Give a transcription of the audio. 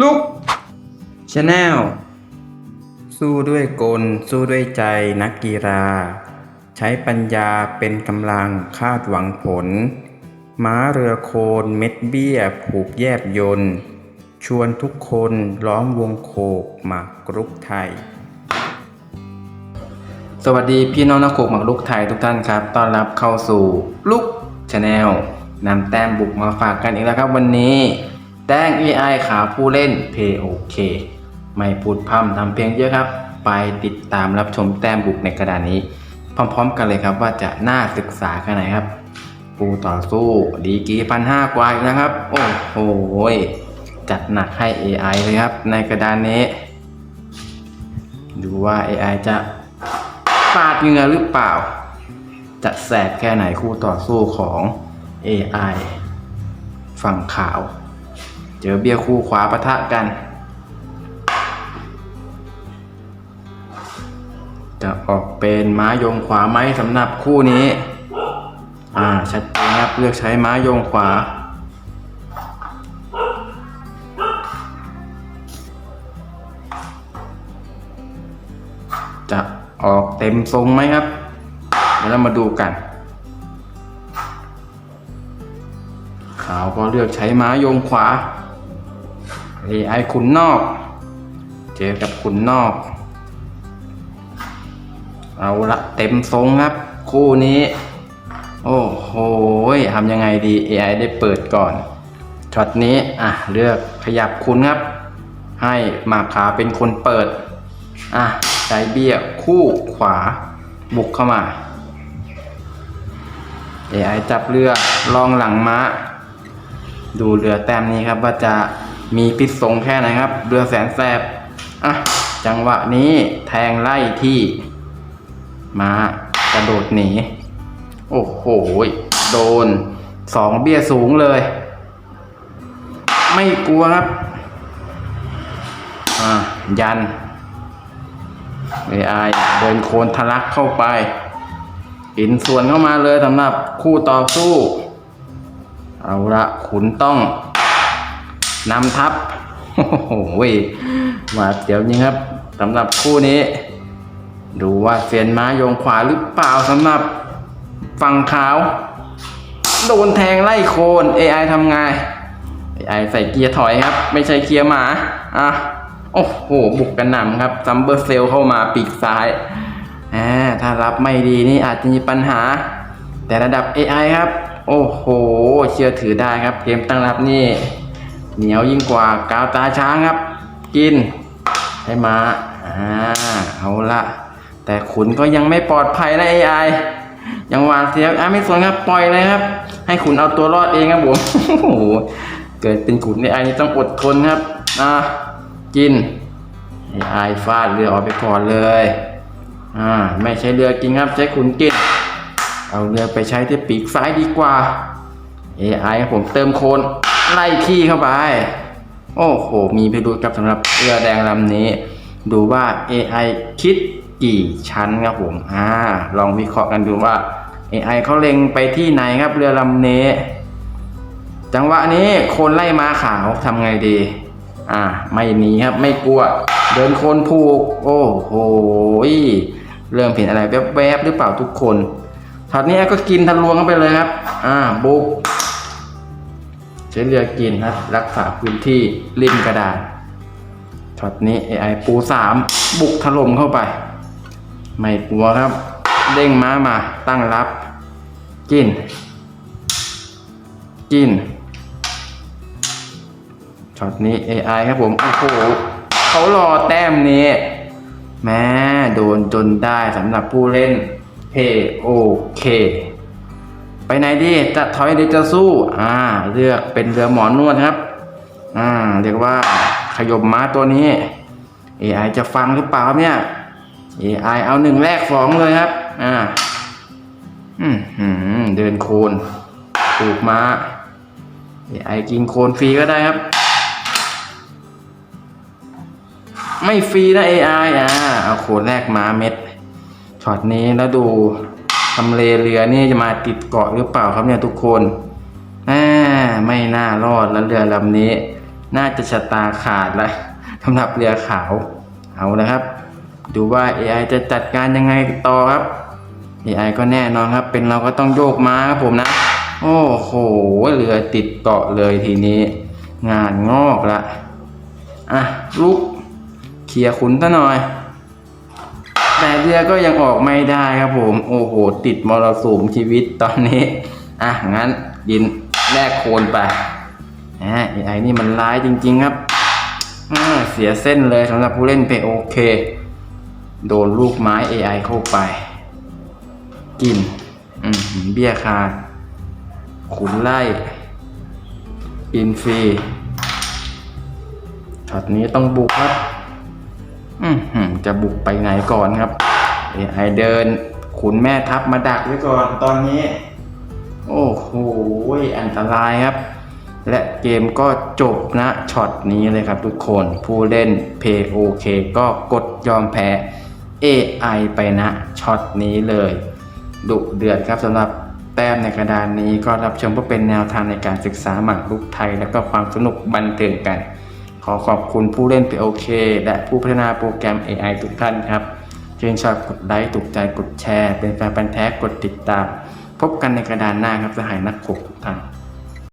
ลุกชาแนลสู้ด้วยกล สู้ด้วยใจนักกีฬา ใช้ปัญญาเป็นกำลังคาดหวังผล ม้าเรือโคนเม็ดเบี้ย ผูกแยบยนต์ชวนทุกคนล้อมวงโคกหมากรุกไทย สวัสดีพี่น้องนักโขกหมากรุกไทยทุกท่านครับ ต้อนรับเข้าสู่ลุกชาแนลนำแต้มบุกมาฝากกันอีกแล้วครับวันนี้ แต้ง AI ขาผู้เล่น POK ไม่พูดพร่ำทำเพียงเยอะครับ ไปติดตามรับชมแต้มบุกในกระดานนี้ พร้อม ๆ กันเลยครับว่าจะน่าศึกษาแค่ไหนครับผู้ต่อสู้ดีกีพันห้ากว่าอีกนะครับ โอ้โหจัดหนักให้ AI เลยครับ ในกระดานนี้ ดูว่า AI จะปาดเหงื่อหรือเปล่า จะแสบแค่ไหนคู่ต่อสู้ของ AI ฝั่งขาว เจอเบียร์คู่ขวาปะทะกันจะออกเป็นม้ายงขวาไหมสำหรับคู่นี้ อ่า ชัดเจนครับเลือกใช้ม้ายงขวา จะออกเต็มทรงไหมครับเดี๋ยวเรามาดูกัน ขาวก็เลือกใช้ม้ายงขวา AI ขุนนอก เจอกับขุนนอก เอาละเต็มทรงครับ คู่นี้ โอ้โหทำยังไงดี AI ได้เปิดก่อนช็อตนี้อะเลือกขยับคุณครับ ให้หมากขาเป็นคนเปิดอะใจเบี้ยคู่ขวาบุกเข้ามา AI จับเรือลองหลังม้า ดูเรือแต้มนี้ครับว่าจะ มีพิษสงแค่ไหนครับ เรือแสนแสบอะจังหวะนี้แทงไล่ที่มากระโดดหนี โอ้โห โดนสองเบี้ยสูงเลย ไม่กลัวครับ อ่า ยัน AI เดินโคนทะลักเข้าไปหินส่วนเข้ามาเลยสำหรับคู่ต่อสู้ เอาละขุนต้อง นำทัพโอ้โหมาเดี๋ยวนี้ครับสำหรับคู่นี้ ดูว่าเซียนม้าโยงขวาหรือเปล่าสำหรับฝั่งขาว โดนแทงไล่โคน AI ทำไง AI ใส่เกียร์ถอยครับ ไม่ใช่เกียร์หมา อะ โอ้โห บุกกระหน่ำครับซัมเบอร์เซลเข้ามาปีกซ้ายอ่าถ้ารับไม่ดีนี่อาจจะมีปัญหา แต่ระดับ AI ครับ โอ้โห เชื่อถือได้ครับเกมตั้งรับนี่ เหนียวยิ่งกว่ากาวตาช้างครับ กินใช่มาอ่าเอาละแต่ขุนก็ยังไม่ปลอดภัยนะ AI ยังวานเสียอะไม่สนครับปล่อยเลยครับ ให้ขุนเอาตัวรอดเองครับผมโอ้โหเกิดเป็นขุน AI นี่ต้องอดทนครับอ่ากิน AI ฟาดเรือออกไปก่อนเลยอ่าไม่ใช่เรือกินครับใช้ขุนกิน เอาเรือไปใช้ที่ปีกซ้ายดีกว่า AI ครับผมเติมโคน ไล่ที่เข้าไป โอ้โห มีพิรุธครับสำหรับเรือแดงลำนี้ ดูว่า AI คิดกี่ชั้นครับผมอ่าลองวิเคราะห์กันดูว่า AI เขาเล็งไปที่ไหนครับเรือลำนี้ จังหวะนี้คนไล่มาขาวทำไงดี อ่า ไม่หนีครับไม่กลัว เดินคนผูก โอ้โหเริ่มเห็นอะไรแวบๆหรือเปล่าทุกคนช็อตนี้ก็กินทะลวงเข้าไปเลยครับ อ่าบุก ใช้เรือกินครับรักษาพื้นที่ริมกระดานช็อตนี้ AI ปูสามบุกถล่มเข้าไป ไม่กลัวครับ เด้งม้ามาตั้งรับ กิน กินช็อตนี้ AI ครับผมโอ้โหเขารอแต้มนี้ แม้โดนจนได้สำหรับผู้เล่น POK ไปไหนดีจะถอยหรือจะสู้ อ่า เลือกเป็นเรือหมอนนวดครับ อ่า เรียกว่าขยบม้าตัวนี้ AI จะฟังหรือเปล่าเนี่ย AI เอาหนึ่งแรกสองเลยครับ อ่าอืมหืมเดินโคนปลูกม้า AI กินโคนฟรีก็ได้ครับ ไม่ฟรีนะ AI อ่าเอาโคนแรกม้าเม็ดช็อตนี้แล้วดู ทำเลเรือนี่จะมาติดเกาะหรือเปล่าครับเนี่ยทุกคนแมไม่น่ารอดแล้วเรือลำนี้ น่าจะชะตาขาดล้วสำหรับเรือขาวเอาละครับ ดูว่า AI จะจัดการยังไงต่อครับ AI ก็แน่นอนครับ เป็นเราก็ต้องโยกม้าครับผมนะ โอ้โหเรือติดเกาะเลยทีนี้ งานงอกละอะลุกเคลียร์ขุนซะหน่อย แต่เรือก็ยังออกไม่ได้ครับผม โอ้โห ติดมรสุมชีวิตตอนนี้ อะ งั้นยินแลกโคลนไปอ่า AI นี่มันร้ายจริง ๆ ครับเสียเส้นเลยสำหรับผู้เล่นเพโอเค โดนลูกไม้ AI เข้าไป กินอืมเบี้ยขาขุนไล่ อินฟีช็อตนี้ต้องบุกครับ จะบุกไปไหนก่อนครับ AI เดิน ขุนแม่ทัพมาดักไว้ก่อนตอนนี้ โอ้โหอันตรายครับ และเกมก็จบนะช็อตนี้เลยครับทุกคน ผู้เล่น POK ก็กดยอมแพ้ AI ไปนะช็อตนี้เลยดุเดือดครับสำหรับแต้มในกระดานนี้ก็รับชมเพื่อเป็นแนวทางในการศึกษาหมากรุกไทย และก็ความสนุกบันเทิงกัน อขอบคุณผู้เล่น POK และผู้พัฒนาโปรแกรม AI ทุกท่านครับชื่นชอบกดไลค์ถูกใจกดแชร์ เป็นแฟนพันธ์แท้กดติดตาม พบกันในกระดานหน้าครับสหายนักขบทุกท่าน